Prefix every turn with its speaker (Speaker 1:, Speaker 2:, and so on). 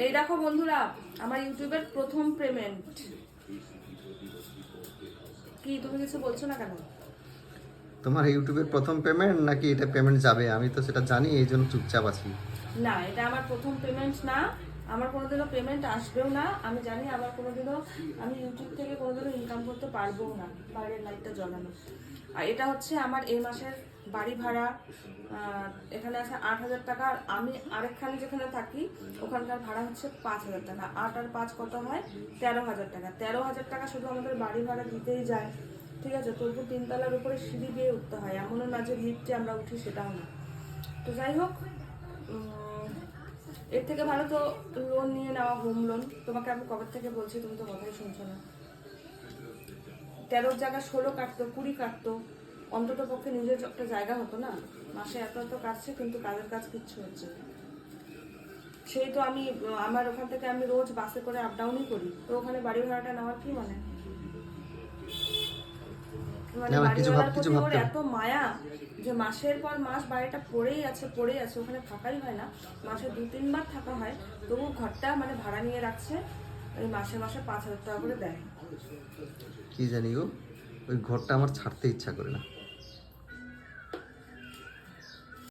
Speaker 1: এই দেখো বন্ধুরা আমার ইউটিউবের প্রথম পেমেন্ট। কি তুমি কিছু বলছো না কেন?
Speaker 2: তোমার ইউটিউবের প্রথম পেমেন্ট নাকি এটা পেমেন্ট যাবে? আমি তো সেটা জানি এই জন্য চুপচাপ আছি।
Speaker 1: না এটা আমার প্রথম পেমেন্ট না। আমার কোনোদিনও পেমেন্ট আসবেও না। আমি জানি আবার কোনোদিনও আমি ইউটিউব থেকে কোনোদিনও ইনকাম করতে পারব না বাইরের লাইটটা জ্বালানো আর এটা হচ্ছে আমার এই মাসের বাড়ি ভাড়া এখানে আছে আট হাজার টাকা। আর আমি আরেকখানে যেখানে থাকি, ওখানকার ভাড়া হচ্ছে পাঁচ হাজার টাকা। আট আর পাঁচ কত হয়? তেরো হাজার টাকা। তেরো হাজার টাকা শুধু আমাদের বাড়ি ভাড়া দিতেই যায়। ঠিক আছে? তবু তিনতলার উপরে সিঁড়ি দিয়ে উঠতে হয়। এমনও না যে লিফটে আমরা উঠি, সেটাও না। তো যাই হোক এর থেকে ভালো তো লোন নিয়ে নেওয়া হোম লোন তোমাকে আমি কবে থেকে বলছি? তুমি তো কথাই শুনছো না। তেরোর জায়গায় ষোলো কাটতো, কুড়ি কাটতো। অন্তত পক্ষে নিজের একটা জায়গা হতো না। মাসে এত এত কাটছে কিন্তু কাজের কাজ কিচ্ছু হচ্ছে না। সেই তো আমি আমার ওখান থেকে আমি রোজ বাসে করে আপ ডাউনই করি। তো ওখানে বাড়ি ভাড়াটা নেওয়ার কি মানে? মানে
Speaker 2: না, আমার
Speaker 1: বাড়ি
Speaker 2: কিছু ভাব-
Speaker 1: ভাড়ার
Speaker 2: কিছু
Speaker 1: প্রতি ওর
Speaker 2: ভাবতে হবে।
Speaker 1: এত মায়া যে মাসের পর মাস বাড়িটা পড়েই আছে পড়েই আছে ওখানে থাকাই হয় না। মাসে দু তিনবার থাকা হয় তবু ঘরটা মানে ভাড়া নিয়ে রাখছে ওই মাসে মাসে পাঁচ হাজার টাকা করে দেয়।
Speaker 2: কি জানি গো ওই ঘরটা আমার ছাড়তে ইচ্ছা করে না।